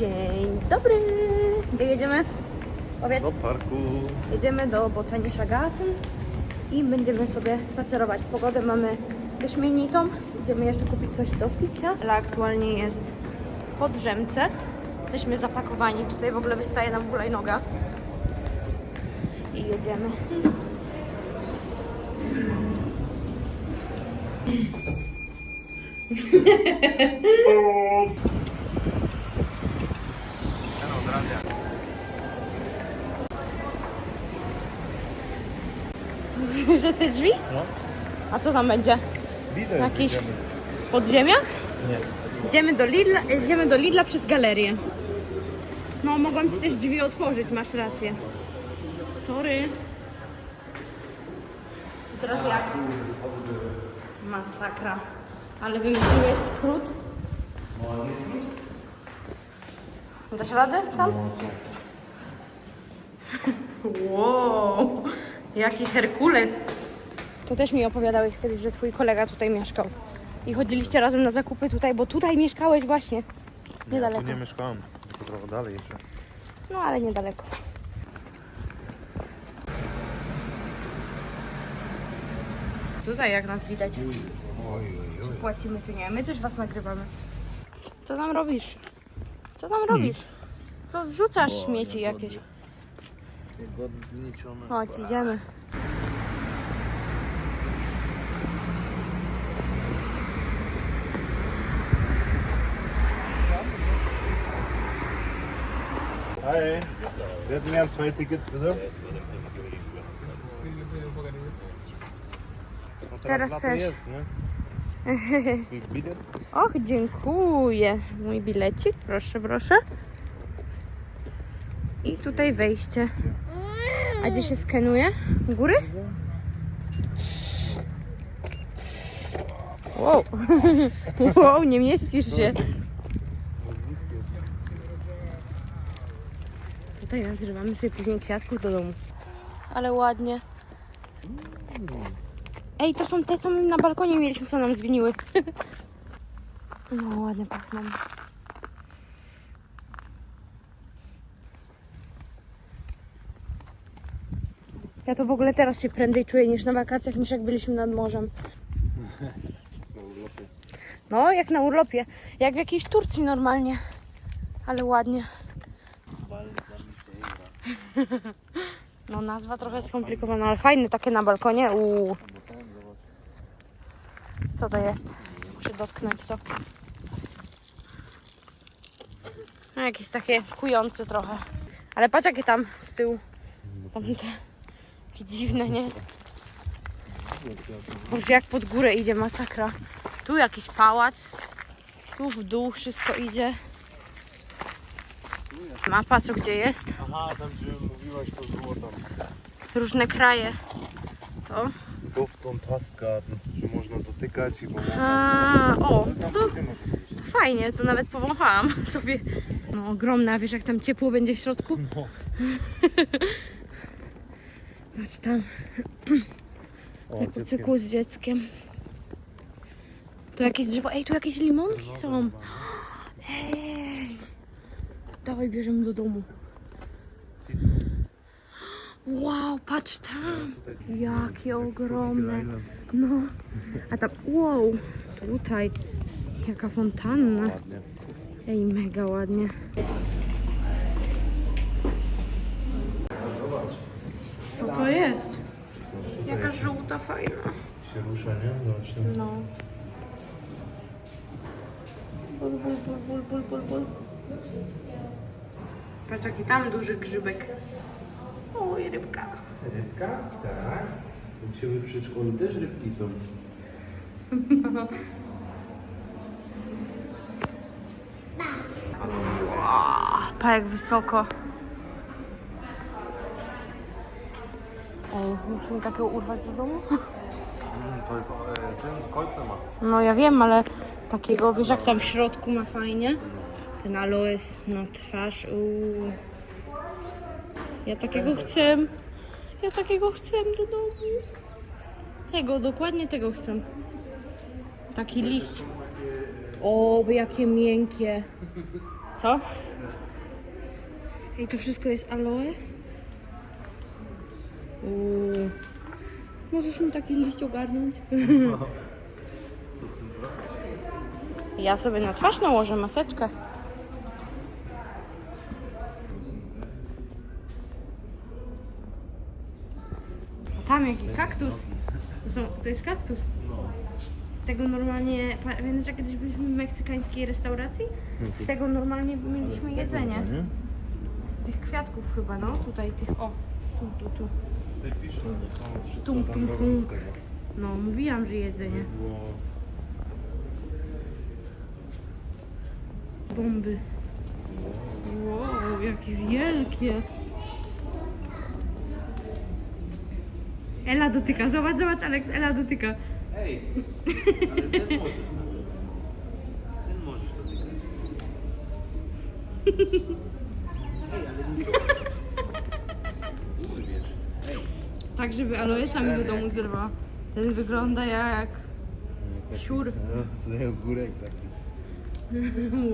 Dzień dobry! Gdzie jedziemy? Powiedz. Do parku. Jedziemy do Botanisza Garden i będziemy sobie spacerować. Pogodę mamy wyśmienitą. Idziemy jeszcze kupić coś do picia. Ale aktualnie jest po drzemce. Jesteśmy zapakowani. Tutaj w ogóle wystaje nam hulajnoga. I jedziemy. Przez te drzwi? No. A co tam będzie? Widzę. Jakiś- idziemy. Podziemia? Nie. Idziemy do Lidla, idziemy do Lidla przez galerię. No, mogłam ci też drzwi otworzyć, masz rację. Sorry. Teraz jak? Masakra. Ale wymyśliłeś skrót. Dasz radę sam? Wow, jaki Herkules. To też mi opowiadałeś kiedyś, że twój kolega tutaj mieszkał. I chodziliście razem na zakupy tutaj, bo tutaj mieszkałeś właśnie. Ja Niedaleko. tu nie mieszkałem. Tylko trochę dalej jeszcze. No ale niedaleko. Tutaj jak nas widać. Czy płacimy czy nie? My też was nagrywamy. Co tam robisz? Co tam robisz? Co zrzucasz śmieci jakieś? Jagody zniecione. Chodź, idziemy. Hi. Wir hätten gern zwei Tickets, bitte. No Teraz na to też. Jest, nie? Twój bilet? Och, dziękuję. Mój bilecik, proszę, proszę. I tutaj wejście. A gdzie się skenuje? Góry? Wow. wow, nie mieścisz się. Tutaj nazrywamy sobie później kwiatków do domu. Ale ładnie. Ej, to są te, co my na balkonie mieliśmy, co nam zgniły. No, ładnie pachną. Ja to w ogóle teraz się prędzej czuję niż na wakacjach, niż jak byliśmy nad morzem. Na urlopie. No, jak na urlopie. Jak w jakiejś Turcji normalnie. Ale ładnie. No, nazwa trochę skomplikowana, ale fajne takie na balkonie. Uuu. Co to jest? Muszę dotknąć to. No, jakieś takie kujące trochę. Ale patrz jakie tam z tyłu. Tam te. Takie dziwne, nie? Boże, jak pod górę idzie masakra. Tu jakiś pałac. Tu w dół wszystko idzie. Mapa co gdzie jest. Aha, tam gdzie mówiłaś, to było tam. Różne kraje. To. Dofton Tastgarten, że można dotykać i. A, o, to fajnie, to nawet powąchałam sobie. No ogromna, wiesz jak tam ciepło będzie w środku? No. Patrz tam, O, jak po dzieckiem. cyklu z dzieckiem. Tu jakieś drzewo, ej tu jakieś limonki są. Ej. Dawaj bierzemy do domu. Wow, patrz tam. Jakie ogromne. No, a tam, wow, tutaj, jaka fontanna. Ej, mega ładnie. Zobacz. Co to jest? Jaka żółta, fajna. Się rusza, nie? No. Bul, bul, bul, bul, bul, bul, bul. Patrz, jaki tam duży grzybek. Oj, rybka. Rybka? Tak. U Ciebie przy szkole też rybki są. Pa, jak wysoko. Ej, musimy takiego urwać do domu? Mm, to jest, e, ten kolce ma. No ja wiem, ale takiego, wiesz jak tam w środku ma fajnie? Ten aloes, no twarz, uuu. Ja takiego chcę. Ja takiego chcę do domu. Tego, dokładnie tego chcę. Taki liść. O, jakie miękkie. Co? I to wszystko jest aloe. Uuu. Możesz mi taki liść ogarnąć? Ja sobie na twarz nałożę maseczkę. A tam jaki kaktus. To, są, to jest kaktus. Z tego normalnie, pamiętasz jak kiedyś byliśmy w meksykańskiej restauracji? Z tego normalnie mieliśmy jedzenie. Z tych kwiatków chyba, no. Tutaj tych, o. Tu, tu, tu. Tutaj piszą, że są wszystko Tum, tam robią tum. z tego. No, mówiłam, że jedzenie. Było... Bomby. Wow, jakie wielkie. Ela dotyka. Zobacz, zobacz, Alex, Ela dotyka. Ej, ale ten możesz. Ten możesz dotykać. Tak, żeby aloe sami do domu zerwała. Ten wygląda jak... Siur. No, tutaj ogórek taki.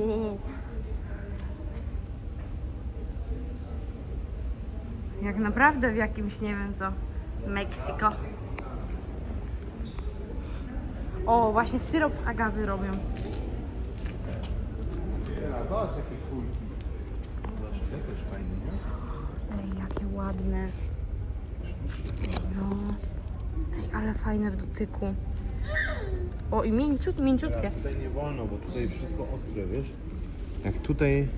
Wow. Jak naprawdę w jakimś, nie wiem co, Meksyko. O, właśnie syrop z agawy robią. Ja, zobacz jakie kulki. Zobacz, fajne, nie? Ej, jakie ładne. No. Ej, ale fajne w dotyku. O, i mięciut, mięciutkie. Tutaj nie wolno, bo tutaj wszystko ostre, wiesz? Jak tutaj...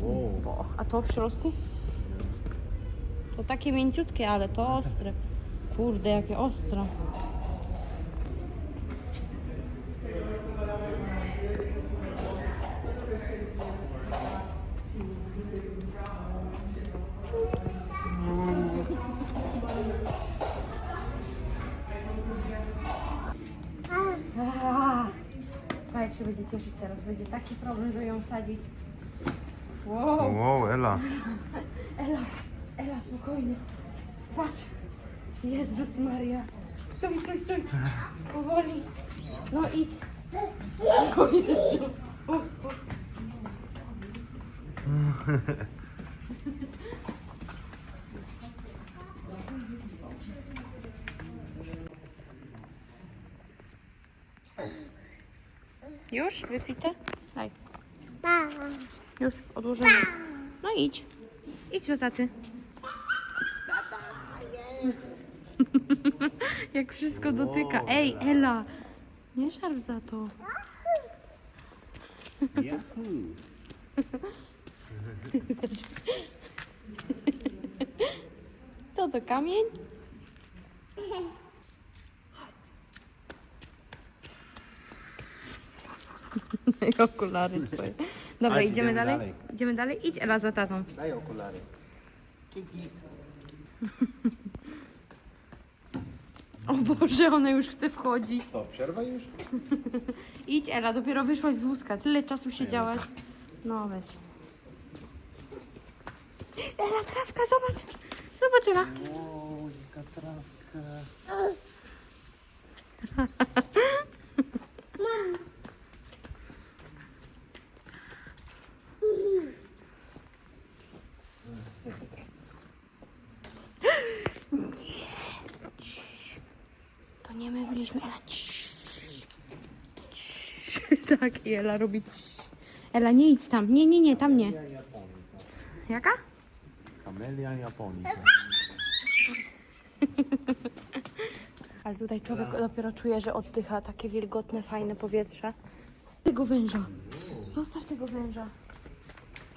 Wow. O, a to w środku? To takie mięciutkie, ale to ostre. Kurde, jakie ostre. Będzie cieszyć teraz? Będzie taki problem, żeby ją sadzić. Wow. Wow, Ela. Ela, Ela, spokojnie. Patrz. Jezus Maria. Stój, stój, stój. Powoli. No idź. O Jezu. O, o. Już? Wypite? Daj. Już, odłożymy. No idź. Idź do taty. Jak wszystko dotyka. Ej, Ela. Nie szarp za to. Yahoo! Co to, kamień? I okulary twoje. Dobra, idziemy idziemy dalej? dalej. Idziemy dalej? Idź Ela za tatą. Daj okulary. Kiki. O Boże, ona już chce wchodzić. Co, przerwa już? Idź Ela, dopiero wyszłaś z wózka. Tyle czasu siedziałaś. No weź. Ela, trawka, zobacz. Zobacz Ela. Wow, jaka trawka. To nie my byliśmy, Ela. ciii. Ciii. Tak, i Ela robi. ciii. Ela, nie idź tam. Nie, nie, nie, tam nie. Jaka? Kamelia japonika. Ale tutaj człowiek dopiero czuje, że oddycha takie wilgotne, fajne powietrze. Tego węża. Zostaw tego węża.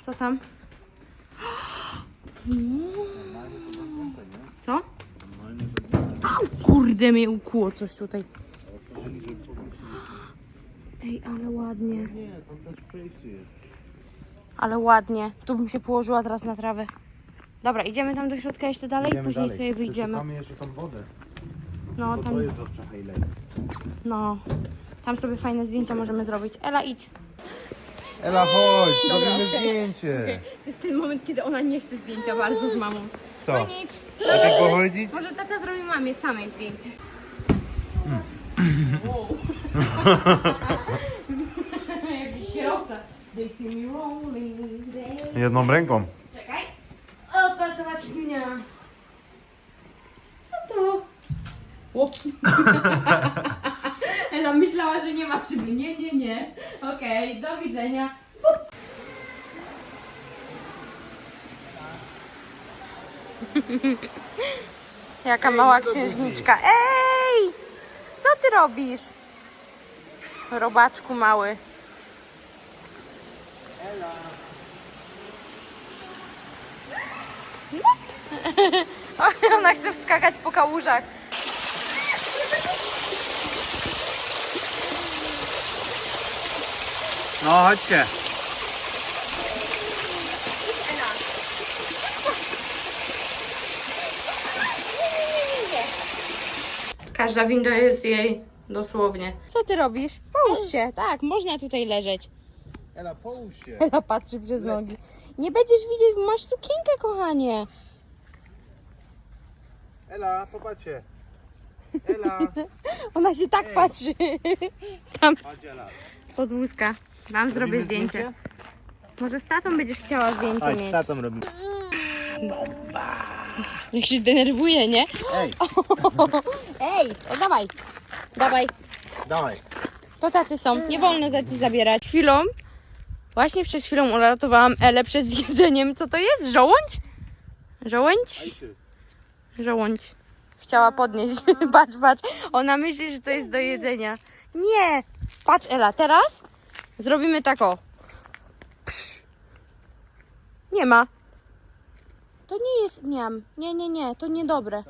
Co tam? Co? Au, kurde, mnie ukuło coś tutaj. Ej, ale ładnie. Nie, tam też przejście jest. Ale ładnie. Tu bym się położyła teraz na trawę. Dobra, idziemy tam do środka jeszcze dalej, Idziemy później dalej. sobie wyjdziemy. Mamy jeszcze tą wodę. No, Bo tam, to jest owcza highlight. no, tam sobie fajne zdjęcia możemy zrobić. Ela, idź. Ela, chodź, Dobra, zrobimy zdjęcie. To jest ten moment, kiedy ona nie chce zdjęcia bardzo z mamą. Co? No nic. Tak pochodzić? Może tata zrobi mamie samej zdjęcie. Jakiś kierowca. They see me rolling. They... Jedną ręką. Czekaj. O, pasować mnie. Co to? Łop. Ela myślała, że nie ma szyby. Nie, nie, nie. Okej, do widzenia. Jaka mała księżniczka. Ej! Co ty robisz? Robaczku mały. Ona chce wskakać po kałużach. No chodźcie. Każda winda jest jej dosłownie. Co ty robisz? Połóż się. Tak, można tutaj leżeć. Ela, połóż się. Ela patrzy przez nogi. Nie będziesz widzieć, bo masz sukienkę, kochanie. Ela, popatrzcie. Ela. Ona się tak patrzy. Tam z Chodź Ela. pod wózka. Wam zrobię zdjęcie. Może z tatą będziesz chciała zdjęcie Chodź, mieć. z tatą robimy. Jak się denerwuje, nie? Ej, Ej, o, dawaj. Dawaj. dawaj. To tacy są. Nie wolno tacy zabierać. Chwilą, właśnie przed chwilą uratowałam Elę przed jedzeniem. Co to jest? Żołądź? Żołądź? Żołądź. Chciała podnieść. patrz, patrz. Ona myśli, że to jest do jedzenia. Nie. Patrz, Ela, teraz zrobimy tak o. Psz. Nie ma. To nie jest niam. Nie, nie, nie. To niedobre.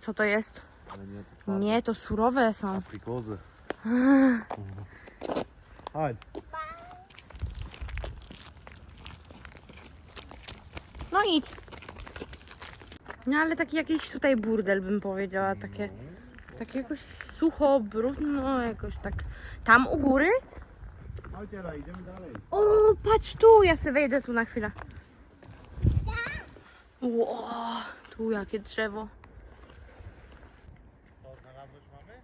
Co to jest? Ale nie, to Nie, to surowe są. Aprikozy. Chodź. No idź. No ale taki jakiś tutaj burdel bym powiedziała, takie, takie jakoś sucho, brudno, jakoś tak. Tam u góry? Chodź Ela, idziemy dalej. O, patrz tu, ja sobie wejdę tu na chwilę. Ło, tu jakie drzewo. Co znalazłeś mamy?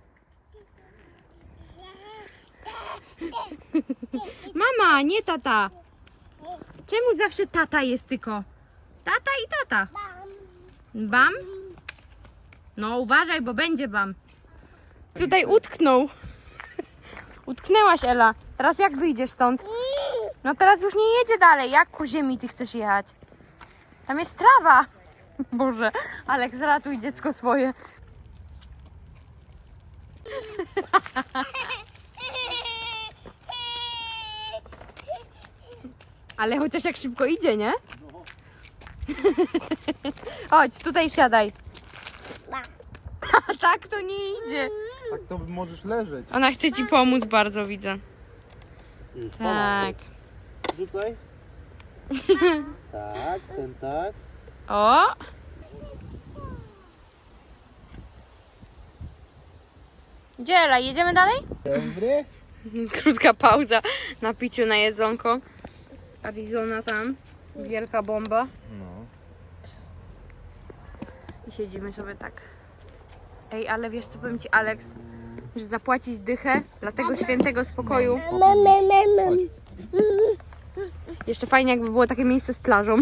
Mama, nie tata. Czemu zawsze tata jest tylko? Tata i tata. Bam? No uważaj, bo będzie bam. Tutaj utknął. Utknęłaś, Ela. Teraz jak wyjdziesz stąd? No teraz już nie jedzie dalej. Jak ku ziemi ty chcesz jechać? Tam jest trawa. Boże, Aleks, ratuj dziecko swoje. Ale chociaż jak szybko idzie, nie? Chodź, tutaj siadaj. tak to nie idzie. Tak to możesz leżeć. Ona chce ci pomóc bardzo, widzę. Tak. Rzucaj. tak, ten tak. O! Dziela, jedziemy dalej? Dobry. Krótka pauza na piciu na jedzonko. Arizona tam. Wielka bomba. No. I siedzimy sobie tak. Ej, ale wiesz co powiem ci, Alex? Że zapłacić dychę dla tego świętego spokoju. Jeszcze fajnie jakby było takie miejsce z plażą.